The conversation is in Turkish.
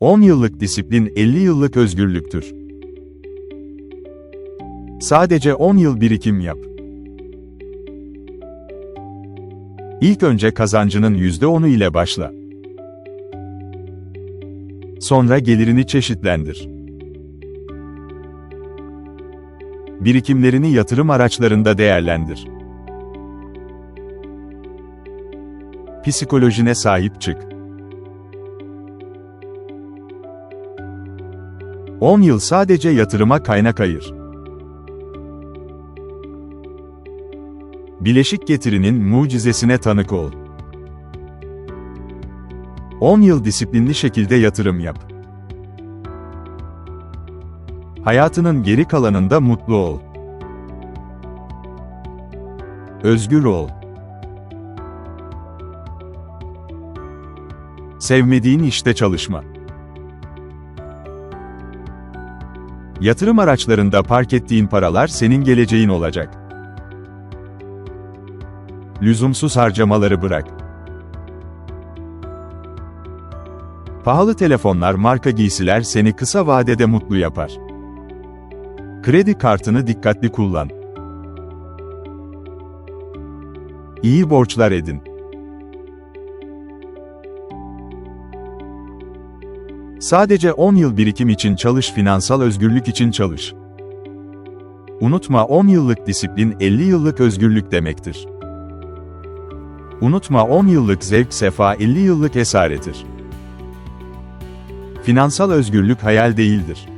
10 yıllık disiplin 50 yıllık özgürlüktür. Sadece 10 yıl birikim yap. İlk önce kazancının %10'u ile başla. Sonra gelirini çeşitlendir. Birikimlerini yatırım araçlarında değerlendir. Psikolojine sahip çık. 10 yıl sadece yatırıma kaynak ayır. Bileşik getirinin mucizesine tanık ol. 10 yıl disiplinli şekilde yatırım yap. Hayatının geri kalanında mutlu ol. Özgür ol. Sevmediğin işte çalışma. Yatırım araçlarında park ettiğin paralar senin geleceğin olacak. Lüzumsuz harcamaları bırak. Pahalı telefonlar, marka giysiler seni kısa vadede mutlu yapar. Kredi kartını dikkatli kullan. İyi borçlar edin. Sadece 10 yıl birikim için çalış, finansal özgürlük için çalış. Unutma 10 yıllık disiplin 50 yıllık özgürlük demektir. Unutma 10 yıllık zevk sefa 50 yıllık esaretir. Finansal özgürlük hayal değildir.